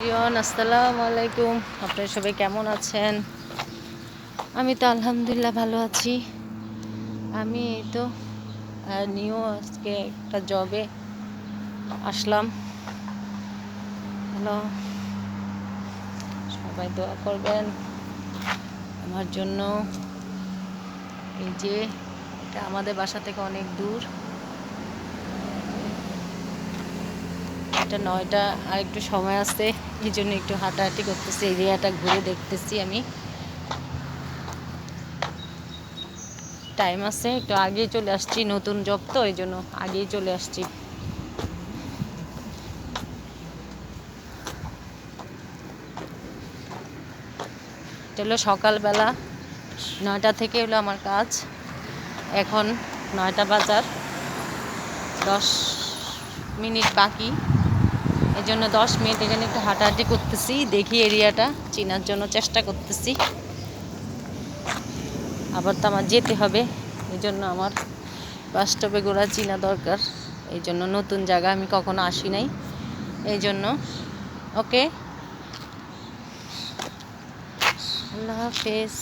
রিয়ন আসসালামু আলাইকুম। আপনারা সবাই কেমন আছেন? আমি তো আলহামদুলিল্লাহ ভালো আছি। আমি এই তো নিউ আজকে একটা জবে আসলাম। হ্যালো, সবাই দোয়া করবেন আমার জন্য। এই যে, এটা আমাদের বাসা থেকে অনেক দূর। এটা নয়টা, আর একটু সময় আছে, এই জন্য একটু হাঁটাহাঁটি করতেছি এরিয়াটা ঘুরে দেখতেছি আমি। টাইম আছে, একটু আগেই চলে আসছি, নতুন জব তো, এই জন্য আগেই চলে আসছি। এটা হলো সকালবেলা, নয়টা থেকে হলো আমার কাজ। এখন নয়টা বাজার, দশ মিনিট বাকি। জন্য দশ মিনিট এখানে একটু হাঁটাহাঁটি করতেছি, দেখি এরিয়াটা, চেনার জন্য চেষ্টা করতেছি। আবার তো আমার যেতে হবে এই জন্য আমার বাস স্টপে ঘোরা চিনা দরকার। এই জন্য নতুন জায়গা আমি কখনো আসি নাই এই জন্য ওকে। আল্লাহ হাফেজ।